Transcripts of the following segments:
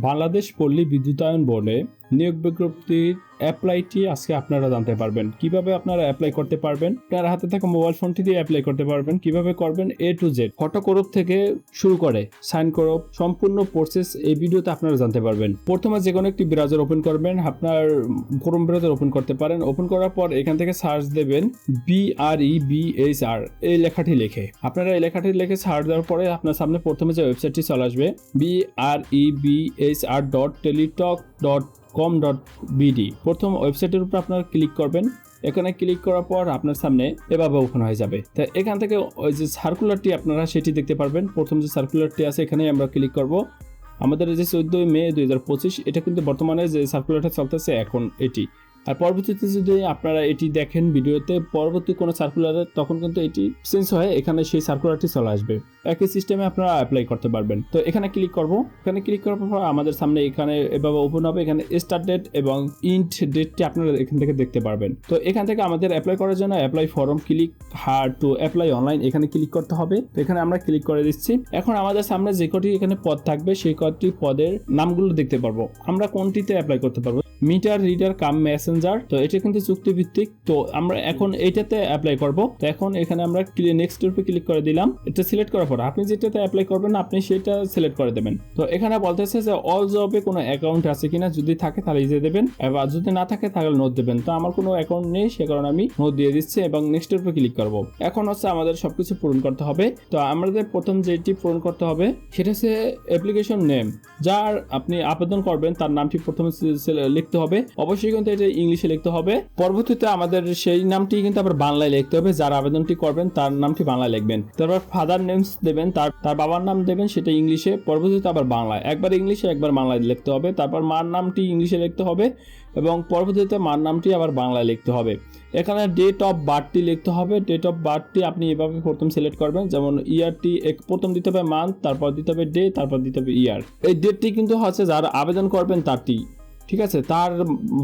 বাংলাদেশ পল্লী বিদ্যুতায়ন বোর্ডে নিয়োগ বিজ্ঞপ্তির অ্যাপ্লাইটি আজকে আপনারা জানতে পারবেন। কীভাবে আপনারা অ্যাপ্লাই করতে পারবেন? আপনার হাতে থাকা মোবাইল ফোনটি দিয়ে অ্যাপ্লাই করতে পারবেন। কীভাবে করবেন? A to Z photo crop থেকে শুরু করে সাইন করপ সম্পূর্ণ প্রসেস এই ভিডিওতে আপনারা জানতে পারবেন। প্রথমে যে কোনো একটি ব্রাউজার ওপেন করবেন। আপনার ক্রোম ব্রাউজার ওপেন করতে পারেন। ওপেন করার পর এখান থেকে সার্চ দেবেন B R E B H R এই লেখাটি লিখে। আপনারা এই লেখাটি লিখে সার্চ দেওয়ার পরে আপনার সামনে প্রথমে যে ওয়েবসাইটটি চলে আসবে B R E B H R dot Teletalk dot com dot BD প্রথম ওয়েবসাইটের উপর আপনারা ক্লিক করবেন। এখানে ক্লিক করার পর আপনার সামনে এভাবে ওপেন হয়ে যাবে। তা এখান থেকে ওই যে সার্কুলারটি আপনারা সেটি দেখতে পারবেন। প্রথম যে সার্কুলারটি আছে এখানে আমরা ক্লিক করব। আমাদের যে চোদ্দোই মে দুই হাজার পঁচিশ, এটা কিন্তু বর্তমানে যে সার্কুলারটা চলতেছে, এখন এটি। আর পরবর্তীতে যদি আপনারা এটি দেখেন ভিডিওতে, পরবর্তী কোনো সার্কুলারে তখন কিন্তু এটি চেঞ্জ হয়ে এখানে সেই সার্কুলারটি চলে আসবে। একই সিস্টেমে আপনারা অ্যাপ্লাই করতে পারবেন। তো এখানে ক্লিক করব। এখানে ক্লিক করার পর আমাদের সামনে এখানে এভাবে ওপেন হবে। এখানে স্টার্ট ডেট এবং ইন্ট ডেটটি আপনারা এখান থেকে দেখতে পারবেন। তো এখান থেকে আমাদের অ্যাপ্লাই করার জন্য apply form click here to apply online এখানে ক্লিক করতে হবে। তো এখানে আমরা ক্লিক করে দিচ্ছি। এখন আমাদের সামনে যে কটি এখানে পদ থাকবে, সেই কটি পদের নামগুলো দেখতে পারব। আমরা কোনটিতে অ্যাপ্লাই করতে পারব? মিটার রিডার কাম মেসেঞ্জার তো এটা কিন্তু চুক্তিভিত্তিক। তো আমরা এখন এইটাতে অ্যাপ্লাই করব। তো এখন এখানে আমরা নেক্সট উপরে ক্লিক করে দিলাম। এটা সিলেক্ট করার পর আপনি যেটাতে অ্যাপ্লাই করবেন আপনি সেটা সিলেক্ট করে দেবেন। তো এখানে বলতেছে যে অল জবে কোনো অ্যাকাউন্ট আছে কিনা যদি থাকে তাহলে ইজে দেবেন। এবার যদি না থাকে তাহলে নোট দেবেন। তো আমার কোনো অ্যাকাউন্ট নেই, সে কারণে আমি নোট দিয়ে দিচ্ছি এবং নেক্সটের উপরে ক্লিক করব। এখন হচ্ছে আমাদের সবকিছু পূরণ করতে হবে। তো আমাদের প্রথম যেটি পূরণ করতে হবে, সেটা হচ্ছে অ্যাপ্লিকেশন নেম যার আপনি আবেদন করবেন, তার নামটি প্রথমে লিখতে হবে। অবশ্যই কিন্তু এটা ইংলিশে লিখতে হবে। পরবর্তীতে আমাদের সেই নামটি কিন্তু আবার বাংলায় লিখতে হবে। যার আবেদনটি করবেন, তার নামটি বাংলায় লিখবেন। তারপর ফাদার নেমস দেবেন, তার তার বাবার নাম দেবেন, সেটা ইংলিশে। পরবর্তীতে আবার বাংলায়। একবার ইংলিশে, একবার বাংলায় লিখতে হবে। তারপর মার নামটি ইংলিশে লিখতে হবে এবং পরবর্তীতে মার নামটি আবার বাংলায় লিখতে হবে। এখানে ডেট অফ বার্থটি লিখতে হবে। ডেট অফ বার্থটি আপনি এভাবে প্রথম সিলেক্ট করবেন। যেমন ইয়ারটি এক, প্রথম দিতে হবে মান্থ তারপর দিতে হবে ডে তারপর দিতে হবে ইয়ার এই ডেটটি কিন্তু হচ্ছে যারা আবেদন করবেন, তারটি। ঠিক আছে? তার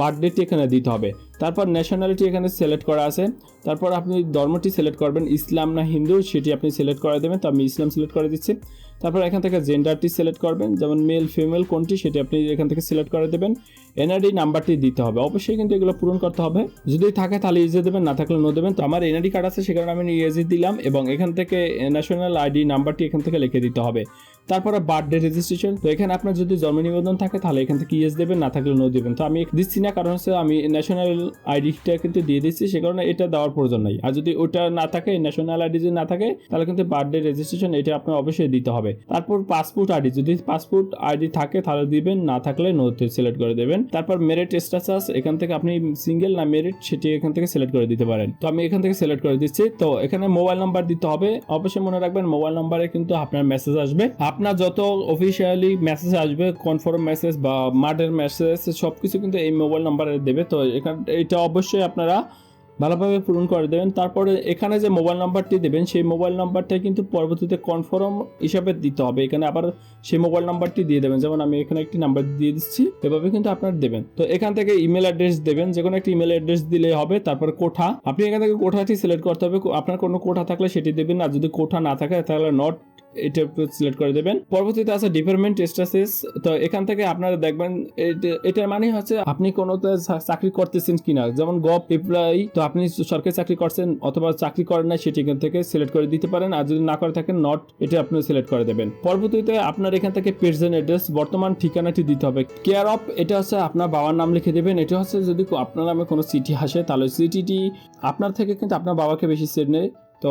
বার্থডেটি এখানে দিতে হবে। তারপর ন্যাশনালিটি এখানে সিলেক্ট করা আছে। তারপর আপনি ধর্মটি সিলেক্ট করবেন, ইসলাম না হিন্দু, সেটি আপনি সিলেক্ট করে দেবেন, তো আমি ইসলাম সিলেক্ট করে দিচ্ছি। তারপর এখান থেকে জেন্ডারটি সিলেক্ট করবেন, যেমন মেল ফিমেল কোনটি সেটি আপনি এখান থেকে সিলেক্ট করে দেবেন। এনআরডি নাম্বারটি দিতে হবে, অবশ্যই কিন্তু এগুলো পূরণ করতে হবে। যদি থাকে তাহলে ইজে দেবেন, না থাকলে নো দেবেন। তো আমার এনআরডি কার্ড আছে, সে কারণে আমি ইএজি দিলাম এবং এখান থেকে ন্যাশনাল আইডি নাম্বারটি এখান থেকে লিখে দিতে হবে। তারপরে বার্থডে রেজিস্ট্রেশন তো এখানে আপনার যদি জন্ম নিবন্ধন থাকে তাহলে এখান থেকে ইয়েস দেবেন, না থাকলে নো দেবেন। তো আমি দিচ্ছি না, কারণ হচ্ছে আমি ন্যাশনাল আইডিটা কিন্তু দিয়ে দিচ্ছি সে কারণে এটা দেওয়ার প্রয়োজন নাই। আর যদি ওটা না থাকে ন্যাশনাল আইডি যদি না থাকে, তাহলে কিন্তু বার্থডে রেজিস্ট্রেশন এটা আপনার অবশ্যই দিতে হবে। তারপর পাসপোর্ট আইডি যদি পাসপোর্ট আইডি থাকে, তাহলে দিবেন, না থাকলে নোতে সিলেক্ট করে দেবেন। তারপর মেরিট স্ট্যাটাস এখান থেকে আপনি সিঙ্গেল না মেরিট সেটি এখান থেকে সিলেক্ট করে দিতে পারেন। তো আমি এখান থেকে সিলেক্ট করে দিচ্ছি। তো এখানে মোবাইল নাম্বার দিতে হবে। অবশ্যই মনে রাখবেন মোবাইল নাম্বারে কিন্তু আপনার মেসেজ আসবে। আপনার যত অফিসিয়ালি মেসেজ আসবে কনফার্ম মেসেজ বা মার্ডের মেসেজ সব কিছু কিন্তু এই মোবাইল নাম্বারে দেবে। তো এখান এটা অবশ্যই আপনারা ভালোভাবে পূরণ করে দেবেন। তারপরে এখানে যে মোবাইল নাম্বারটি দেবেন, সেই মোবাইল নাম্বারটা কিন্তু পরবর্তীতে কনফার্ম হিসাবে দিতে হবে। এখানে আবার সেই মোবাইল নাম্বারটি দিয়ে দেবেন। যেমন আমি এখানে একটি নাম্বার দিয়ে দিচ্ছি, এভাবে কিন্তু আপনার দেবেন। তো এখান থেকে ইমেল অ্যাড্রেস দেবেন। যে কোনো একটি ইমেল অ্যাড্রেস দিলে হবে। তারপর কোঠা। আপনি এখান থেকে কোঠাটি সিলেক্ট করতে হবে। আপনার কোনো কোঠা থাকলে সেটি দেবেন। আর যদি কোঠা না থাকে, তাহলে নট এটা সিলেক্ট করে দেবেন। পরবর্তীতে আছে ডিপার্টমেন্ট স্ট্যাটাস তো এখান থেকে আপনারা দেখবেন, এটা- এটার মানে হচ্ছে আপনি কোনোতে চা- চাকরি করতেছেন কিনা। যেমন গভ এমপ্লয়ি তো আপনি সরকারি চাকরি করছেন অথবা চাকরি করেন না সেটি এখান থেকে সিলেক্ট করে দিতে পারেন। আর যদি না করে থাকেন নট এটা আপনি সিলেক্ট করে দেবেন। পরবর্তীতে আপনার এখান থেকে প্রেজেন্ট অ্যাড্রেস বর্তমান ঠিকানাটি দিতে হবে। কেয়ার অফ এটা হচ্ছে আপনার বাবার নাম লিখে দেবেন। এটা হচ্ছে যদি আপনার নামে কোনো চিঠি আসে, তাহলে চিঠিটি আপনার থেকে কিন্তু আপনার বাবাকে বেশি সেট নেই তো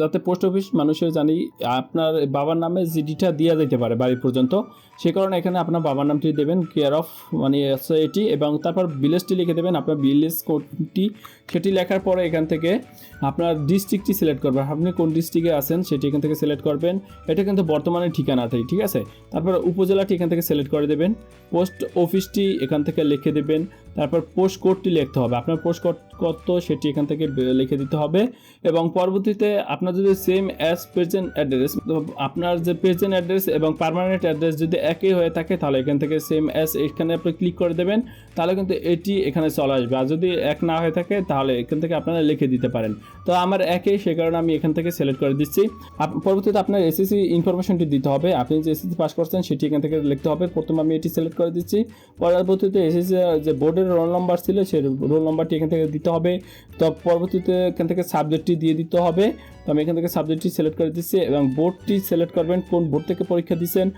যাতে পোস্ট অফিস মানুষের জানি, আপনার বাবার নামে জিডিটা দেওয়া যেতে পারে বাড়ি পর্যন্ত। সে কারণে এখানে আপনার বাবার নামটি দেবেন কেয়ার অফ মানে এটি এবং তারপর ভিলেজটি লিখে দেবেন। আপনার ভিলেজ কোডটি সেটি লেখার পরে এখান থেকে আপনার ডিস্ট্রিক্টটি সিলেক্ট করবেন। আপনি কোন ডিস্ট্রিক্টে আছেন সেটি এখান থেকে সিলেক্ট করবেন। এটা কিন্তু বর্তমানে ঠিকানাটি ঠিক আছে? তারপর উপজেলাটি এখান থেকে সিলেক্ট করে দেবেন। পোস্ট অফিসটি এখান থেকে লিখে দেবেন। তারপর পোস্ট কোডটি লিখতে হবে। আপনার পোস্ট কোড কত সেটি এখান থেকে লিখে দিতে হবে এবং পরবর্তীতে আপনার যদি সেম অ্যাজ প্রেজেন্ট অ্যাড্রেস আপনার যে প্রেজেন্ট অ্যাড্রেস এবং পার্মানেন্ট অ্যাড্রেস যদি একই হয়ে থাকে, তাহলে এখান থেকে সেম অ্যাজ এখানে আপনি ক্লিক করে দেবেন, তাহলে কিন্তু এটি এখানে চলে আসবে। আর যদি এক না হয়ে থাকে, তাহলে এখান থেকে আপনারা লিখে দিতে পারেন। তো আমার একই, সে কারণে আমি এখান থেকে সিলেক্ট করে দিচ্ছি। পরবর্তীতে আপনার এসএসসি ইনফরমেশনটি দিতে হবে। আপনি যে এসএসসি পাস করছেন, সেটি এখান থেকে লিখতে হবে। প্রথম আমি এটি সিলেক্ট করে দিচ্ছি। পরবর্তীতে এসএসসি যে বোর্ডের রোল নাম্বার ছিল সেই রোল নাম্বারটি এখান থেকে দিতে হবে। তো পরবর্তীতে এখান থেকে সাবজেক্টটি দিয়ে দিতে হবে। তো আমি এখান থেকে সাবজেক্টটি সিলেক্ট করে দিচ্ছি এবং বোর্ডটি সিলেক্ট করবেন কোন বোর্ড থেকে পরীক্ষা দিচ্ছেন।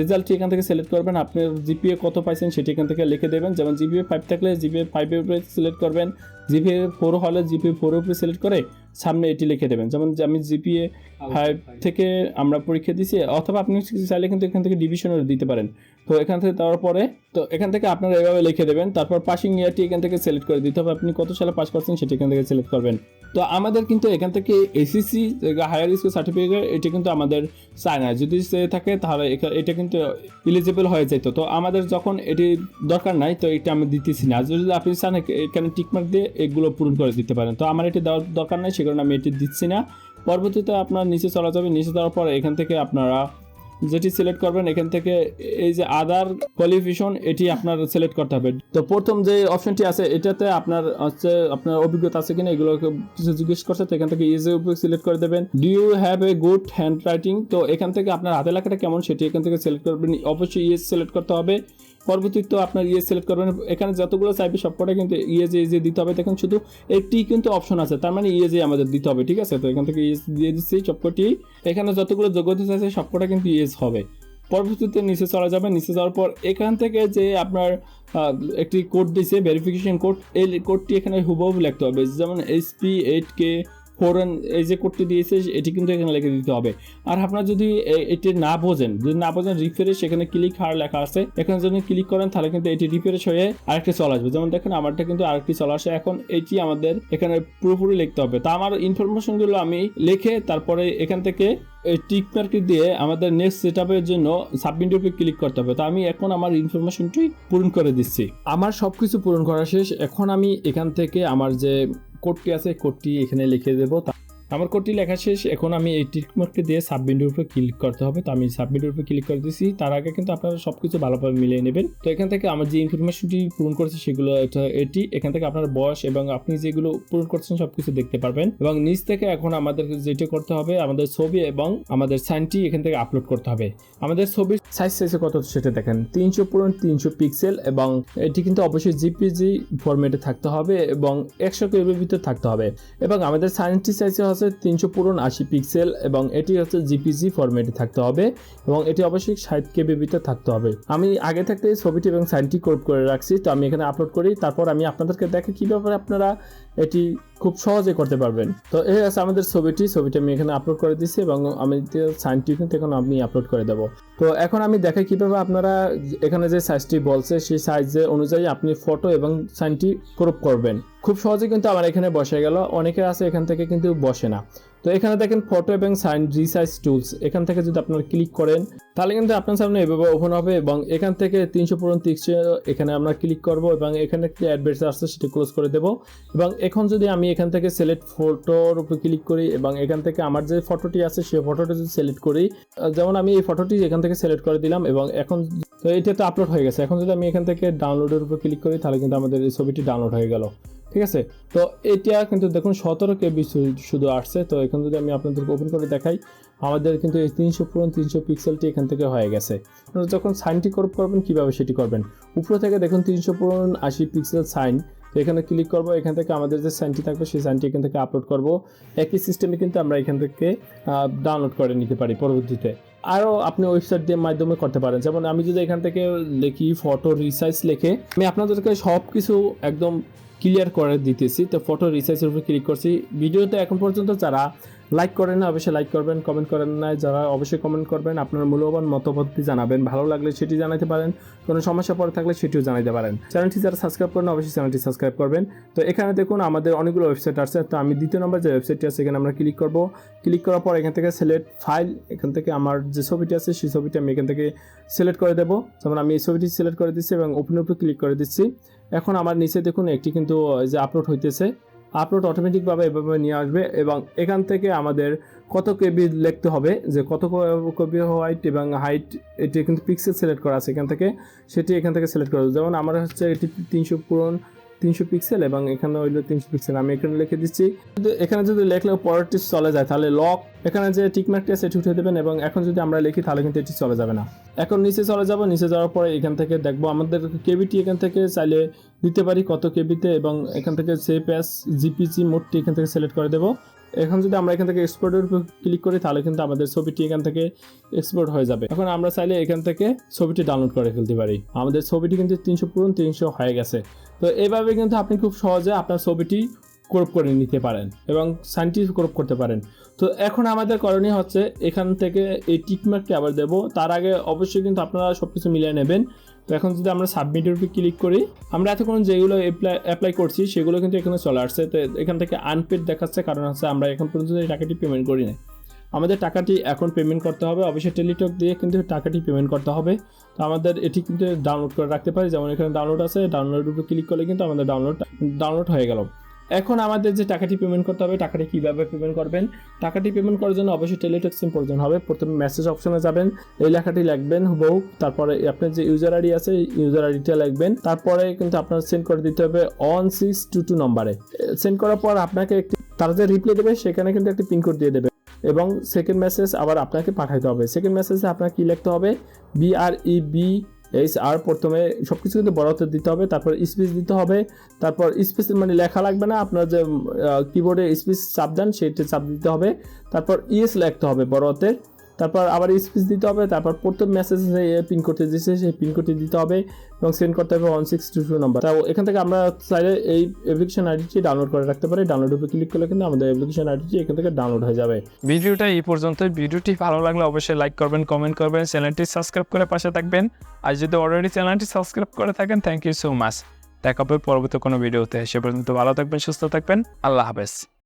রেজাল্টটি এখান থেকে সিলেক্ট করবেন আপনার জিপিএ কত পাইছেন সেটি এখান থেকে লিখে দেবেন। যেমন জিপিএ ফাইভ থাকলে জিপিএ ফাইভের উপরে সিলেক্ট করবেন জিপিএ ফোর হলে জিপিএ ফোরের উপরে সিলেক্ট করে সামনে এটি লিখে দেবেন। যেমন যে আমি জিপিএ ফাইভ থেকে আমরা পরীক্ষা দিছি অথবা আপনি চাইলে কিন্তু এখান থেকে ডিভিশনের দিতে পারেন। তো এখান থেকে দেওয়ার পরে, তো এখান থেকে আপনারা এভাবে লিখে দেবেন। তারপর পাসিং ইয়ারটি এখান থেকে সিলেক্ট করে দিতে হবে। আপনি কত সালে পাস করছেন সেটি এখান থেকে সিলেক্ট করবেন। তো আমাদের কিন্তু এখান থেকে এসিসি হায়ার স্কুল সার্টিফিকেট এটা কিন্তু আমাদের চায় না যদি সে থাকে, তাহলে এটা কিন্তু ইলিজিবল হয়ে যেত। তো আমাদের যখন এটি দরকার নাই, তো এটা আমি দিতেছি না। যদি আপনি চান, এখ- এখানে টিকমার্ক দিয়ে এগুলো পূরণ করে দিতে পারেন। তো আমার এটি দেওয়ার দরকার নাই, সে কারণে আমি এটি দিচ্ছি না। পরবর্তীতে আপনার নিচে চলা যাবে। নিচে যাওয়ার পরে এখান থেকে আপনারা যেটি সিলেক্ট করবেন, এখান থেকে এই যে আদার কোয়ালিফিকেশন এটি আপনার সিলেক্ট করতে হবে। তো প্রথম যে অপশনটি আছে, এটাতে আপনার হচ্ছে, আপনার অভিজ্ঞতা আছে কিনা এগুলো কিছু জিজ্ঞেস করছে, তো এখান থেকে ইজি উপর সিলেক্ট করে দেবেন। Do you have a good handwriting তো এখান থেকে আপনার হাতে লেখাটা কেমন, সেটি এখান থেকে সিলেক্ট করবেন। অবশ্যই ইয়েস সিলেক্ট করতে হবে। পরবর্তীতে আপনার ইয়ে সিলেক্ট করবেন। এখানে যতগুলো চাইবে সবকটা কিন্তু ইয়েজে ইয়ে দিতে হবে, দেখুন শুধু একটি কিন্তু অপশন আছে। তার মানে ইয়েজে আমাদের দিতে হবে, ঠিক আছে? তো এখান থেকে ইয়েস দিয়ে দিচ্ছি, সবকটি। এখানে যতগুলো যোগ্যতা আছে, সবকটা কিন্তু ইয়েস হবে। পরবর্তীতে নিচে চলা যাবে। নিচে যাওয়ার পর এখান থেকে যে আপনার একটি কোড দিয়েছে ভেরিফিকেশন কোড এই কোডটি এখানে হুবহু লিখতে হবে। যেমন এইচপি এইট কে ফোর এই যে কোডটি দিয়েছে, এটি কিন্তু এখানে লিখে দিতে হবে। আর আপনার যদি এটি না বোঝেন, যদি না বোঝেন রিফ্রেশ এখানে ক্লিক হার লেখা আছে। এখানে যদি ক্লিক করেন, তাহলে কিন্তু এটি রিফ্রেশ হয়ে আরেকটি চলে আসবে। যেমন দেখেন, আমারটা কিন্তু আরেকটি চলে আসে। এখন এটি আমাদের এখানে পুরোপুরি লিখতে হবে। তা আমার ইনফরমেশনগুলো আমি লিখে তারপরে এখান থেকে টিক মার্কটি দিয়ে আমাদের নেক্সট সেট জন্য সাবমিট উপরে ক্লিক করতে হবে। তো আমি এখন আমার ইনফরমেশনটি পূরণ করে দিচ্ছি। আমার সব কিছু পূরণ করা শেষ। এখন আমি এখান থেকে আমার যে কোডটি আছে কোডটি এখানে লিখে দেবো। আমার কোডটি লেখা শেষ, এখন আমি এই টিক মার্কটি দিয়ে সাবমিটের উপরে ক্লিক করতে হবে। তো আমি সাবমিটের উপরে ক্লিক করে দিচ্ছি তার আগে কিন্তু আপনারা সব কিছু ভালোভাবে মিলিয়ে নেবেন। তো এখান থেকে আমার যে ইনফরমেশনটি পূরণ করেছে সেগুলো এটি। এখান থেকে আপনার বয়স এবং আপনি যেগুলো পূরণ করছেন সব কিছু দেখতে পারবেন। এবং নিচ থেকে এখন আমাদের যেটা করতে হবে, আমাদের ছবি এবং আমাদের সাইনটি এখান থেকে আপলোড করতে হবে। আমাদের ছবির সাইজ সাইজে কত সেটা দেখেন। তিনশো পূরণ তিনশো পিক্সেল এবং এটি কিন্তু অবশ্যই জিপিজি ফরম্যাটে থাকতে হবে এবং একশো কেবির ভিতরে থাকতে হবে। এবং আমাদের সাইনটি সাইজে হচ্ছে তিনশো পুরন আশি পিক্সেল এবং এটি হচ্ছে জিপিজি ফরম্যাটে থাকতে হবে এবং এটি অবশ্যই ষাট কে বিবিতে থাকতে হবে। আমি আগে থাকতে ছবিটি এবং সাইনটি কোড করে রাখছি, তো আমি এখানে আপলোড করি, তারপর আমি আপনাদেরকে দেখে কীভাবে আপনারা এটি খুব সহজে করতে পারবেন। তো এই আছে আমাদের ছবিটি ছবিটি আমি এখানে আপলোড করে দিচ্ছি এবং আমি সাইনটি কিন্তু এখন আমি আপলোড করে দেবো। তো এখন আমি দেখাই কীভাবে আপনারা এখানে যে সাইজটি বলছে, সেই সাইজে অনুযায়ী আপনি ফটো এবং সাইনটি ক্রপ করবেন। খুব সহজে কিন্তু আমার এখানে বসে গেল। অনেকের আছে এখান থেকে কিন্তু বসে না। তো এখানে দেখেন ফটো এবং সাইন রিসাইজ টুলস এখান থেকে যদি আপনারা ক্লিক করেন, তাহলে কিন্তু আপনার সামনে এভাবে ওপেন হবে এবং এখান থেকে তিনশো পূরণ তিনশো এখানে আমরা ক্লিক করব এবং এখানে একটি অ্যাডভার্স আসছে সেটি ক্লোজ করে দেব। এবং এখন যদি আমি এখান থেকে সিলেক্ট ফটোর উপর ক্লিক করি এবং এখান থেকে আমার যে ফটোটি আছে, সেই ফটোটি যদি সিলেক্ট করি যেমন আমি এই ফটোটি এখান থেকে সিলেক্ট করে দিলাম এবং এখন তো এটা তো আপলোড হয়ে গেছে। এখন যদি আমি এখান থেকে ডাউনলোডের উপর ক্লিক করি, তাহলে কিন্তু আমাদের এই ছবিটি ডাউনলোড হয়ে গেল। ঠিক আছে? তো এটা কিন্তু দেখুন সতেরো কেবি শুধু আসছে। তো এখন যদি আমি আপনাদেরকে ওপেন করে দেখাই, আমাদের কিন্তু এই তিনশো পূরণ তিনশো পিক্সেলটি এখান থেকে হয়ে গেছে। যখন সাইনটি করপ করবেন, কীভাবে সেটি করবেন? উপরে থেকে দেখুন তিনশো পূরণ আশি পিক্সেল সাইন তো এখানে ক্লিক করব, এখান থেকে আমাদের যে সাইনটি থাকবে, সেই সাইনটি এখান থেকে আপলোড করব। একই সিস্টেমে কিন্তু আমরা এখান থেকে ডাউনলোড করে নিতে পারি পরবর্তীতে। আরও আপনি ওয়েবসাইট দিয়ে মাধ্যমে করতে পারেন। যেমন আমি যদি এখান থেকে লিখি ফটো রিসার্চ লিখে, আমি আপনাদেরকে সব কিছু একদম ক্লিয়ার করে দিতেছি। তো ফটো রিসাইজের উপরে ক্লিক করছি। ভিডিওতে এখন পর্যন্ত যারা লাইক করেন না, অবশ্যই লাইক করবেন কমেন্ট করেন না যারা অবশ্যই কমেন্ট করবেন, আপনার মূল্যবান মতামতটি জানাবেন। ভালো লাগলে সেটি জানাতে পারেন, কোনো সমস্যা পড়ে থাকলে সেটিও জানাতে পারেন। চ্যানেলটি যারা সাবস্ক্রাইব করেন অবশ্যই চ্যানেলটি সাবস্ক্রাইব করবেন। তো এখানে দেখুন, আমাদের অনেকগুলো ওয়েবসাইট আছে, তো আমি দ্বিতীয় নম্বর যে ওয়েবসাইটটি আছে, এখানে আমরা ক্লিক করব। ক্লিক করার পর এখান থেকে সিলেক্ট ফাইল এখান থেকে আমার যে ছবিটি আছে, সেই ছবিটি আমি এখান থেকে সিলেক্ট করে দেবো। যেমন আমি এই ছবিটি সিলেক্ট করে দিচ্ছি এবং ওপেন উপরে ক্লিক করে দিচ্ছি। এখন আমার নিচে দেখুন, একটি কিন্তু যে আপলোড হইতেছে। আপলোড অটোমেটিকভাবে এভাবে নিয়ে আসবে এবং এখান থেকে আমাদের কত কেবি লিখতে হবে, যে কত কবি হোয়াইট এবং হাইট এটি কিন্তু পিক্সেল সিলেক্ট করা আছে এখান থেকে, সেটি এখান থেকে সিলেক্ট করা যেমন আমার হচ্ছে এটি তিনশো পূরণ তিনশো পিক্সেল এবং এখানে হইল তিনশো পিক্সেল আমি এখানে লিখে দিচ্ছি এখানে যদি লেখলে পরেরটি চলে যায়, তাহলে লক এখানে যে টিকমার্কটি আছে, এটি উঠে দেবেন এবং এখন যদি আমরা লিখি, তাহলে কিন্তু এটি চলে যাবে না। এখন নিচে চলে যাব, নিচে যাওয়ার পরে এখান থেকে দেখব আমাদের কেবিটি এখান থেকে চাইলে দিতে পারি কত কেবিতে এবং এখান থেকে সেভ অ্যাস জিপিজি মোডটি এখান থেকে সিলেক্ট করে দেবো। এখন যদি আমরা এখান থেকে এক্সপোর্টের উপর ক্লিক করি, তাহলে কিন্তু আমাদের ছবিটি এখান থেকে এক্সপোর্ট হয়ে যাবে। এখন আমরা চাইলে এখান থেকে ছবিটি ডাউনলোড করে ফেলতে পারি। আমাদের ছবিটি কিন্তু তিনশো পূরণ, তিনশো হয়ে গেছে। তো এইভাবে কিন্তু আপনি খুব সহজে আপনার ছবিটি ক্রপ করে নিতে পারেন এবং সাইনটি ক্রপ করতে পারেন। তো এখন আমাদের করণীয় হচ্ছে এখান থেকে এই টিকমার্কটি আবার দেব। তার আগে অবশ্যই কিন্তু আপনারা সব কিছু মিলিয়ে নেবেন। তো এখন যদি আমরা সাবমিটের উপর ক্লিক করি, আমরা এতক্ষণ যেগুলো অ্যাপ্লাই অ্যাপ্লাই করছি সেগুলো কিন্তু এখানে চলে আসছে। তো এখান থেকে আনপেড দেখাচ্ছে, কারণ হচ্ছে আমরা এখন পর্যন্ত এই টাকাটি পেমেন্ট করি না আমাদের টাকাটি এখন পেমেন্ট করতে হবে। অবশ্যই টেলিটক দিয়ে কিন্তু টাকাটি পেমেন্ট করতে হবে। তো আমাদের এটি কিন্তু ডাউনলোড করে রাখতে পারি। যেমন এখানে ডাউনলোড আছে ডাউনলোড উপর ক্লিক করলে কিন্তু আমাদের ডাউনলোড ডাউনলোড হয়ে গেল। এখন আমাদের যে টাকাটি পেমেন্ট করতে হবে, টাকাটি কীভাবে পেমেন্ট করবেন? টাকাটি পেমেন্ট করার জন্য অবশ্যই টেলিটক সিম প্রয়োজন হবে। প্রথমে মেসেজ অপশনে যাবেন, এই লেখাটি লিখবেন, হুবহু। তারপরে আপনার যে ইউজার আইডি আছে ইউজার আইডিটা লিখবেন। তারপরে কিন্তু আপনার সেন্ড করে দিতে হবে অন সিক্স টু টু নম্বরে সেন্ড করার পর আপনাকে একটি, তারা যে রিপ্লাই দেবে, সেখানে কিন্তু একটি পিনকোড দিয়ে দেবে। এবং সেকেন্ড মেসেজ আবার আপনাকে পাঠাইতে হবে। সেকেন্ড মেসেজে আপনাকে কী লিখতে হবে? B R E B H R প্রথমে সব কিছু কিন্তু বড় দিতে হবে, তারপর স্পেস দিতে হবে, তারপর স্পেস মানে লেখা লাগবে না, আপনার যে কিবোর্ডে স্পেস চাপ দেন সেটা চাপ দিতে হবে, তারপর ইএস লিখতে হবে বড় তারপর আবার স্পিচ দিতে হবে, তারপর প্রথম মেসেজ পিন করতে দিচ্ছে সেই পিন কোডটি দিতে হবে এবং সেন্ড করতে হবে one six two two number তাও এখান থেকে আমরা চাইলে এই অ্যাপ্লিকেশন আইডিটি ডাউনলোড করে রাখতে পারি। ডাউনলোড উপরে ক্লিক করলে কিন্তু আমাদের অ্যাপ্লিকেশন আইডিটি এখান থেকে ডাউনলোড হয়ে যাবে। ভিডিওটা এই পর্যন্ত ভিডিওটি ভালো লাগলে অবশ্যই লাইক করবেন কমেন্ট করবেন, চ্যানেলটি সাবস্ক্রাইব করে পাশে থাকবেন। আর যদি অলরেডি চ্যানেলটি সাবস্ক্রাইব করে থাকেন থ্যাংক ইউ সো মাচ দেখা হবে পরবর্তী কোনো ভিডিওতে। সে পর্যন্ত ভালো থাকবেন, সুস্থ থাকবেন। আল্লাহ হাফেজ।